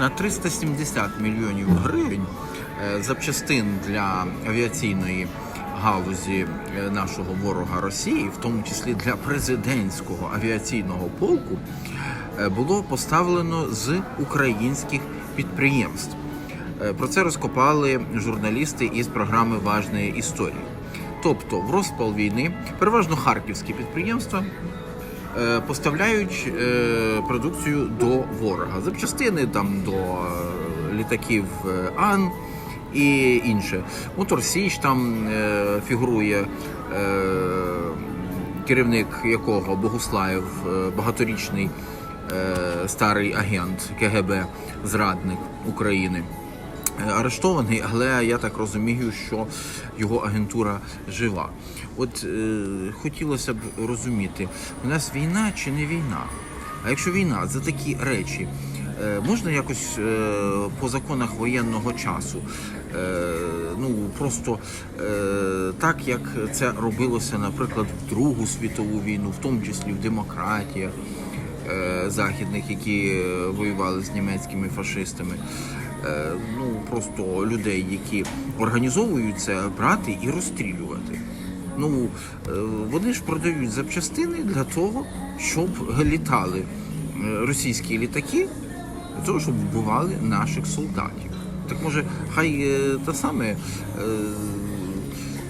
на 370 мільйонів гривень е, запчастин для авіаційної галузі е, нашого ворога Росії, в тому числі для президентського авіаційного полку, е, було поставлено з українських підприємств. Про це розкопали журналісти із програми Важної історії. Тобто, в розпал війни переважно харківські підприємства поставляють е, продукцію до ворога. Запчастини там до е, літаків е, Ан і інше. Мотор Січ там е, фігурує. Е, керівник якого Богуслаєв, е, багаторічний е, старий агент КГБ, зрадник України. Е, Арештований, але я так розумію, що його агентура жива. От е, хотілося б розуміти, у нас війна чи не війна? А якщо війна за такі речі, е, можна якось е, по законах воєнного часу, е, ну просто е, так, як це робилося, наприклад, в Другу світову війну, в тому числі в демократіях західних, які е, воювали з німецькими фашистами. Е, Ну просто людей, які організовують це, брати і розстрілювати. Ну е, вони ж продають запчастини для того, щоб літали е, російські літаки, для того, щоб вбивали наших солдатів. Так може, хай е, те саме е,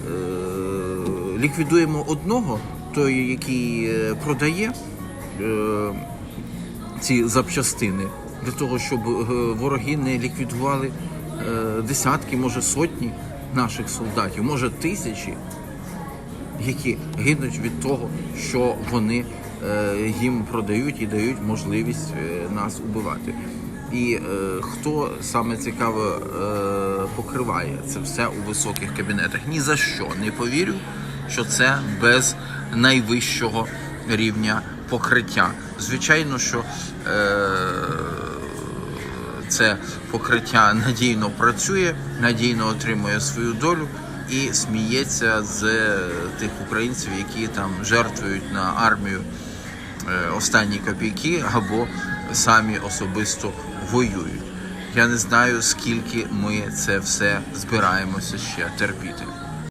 е, ліквідуємо одного, той, який е, продає е, ці запчастини, для того, щоб е, вороги не ліквідували е, десятки, може сотні наших солдатів, може тисячі, які гинуть від того, що вони е, їм продають і дають можливість нас убивати. І е, хто саме цікаво е, покриває це все у високих кабінетах? Ні за що не повірю, що це без найвищого рівня покриття. Звичайно, що е, це покриття надійно працює, надійно отримує свою долю і сміється з тих українців, які там жертвують на армію е, останні копійки або самі особисто воюють. Я не знаю, скільки ми це все збираємося ще терпіти.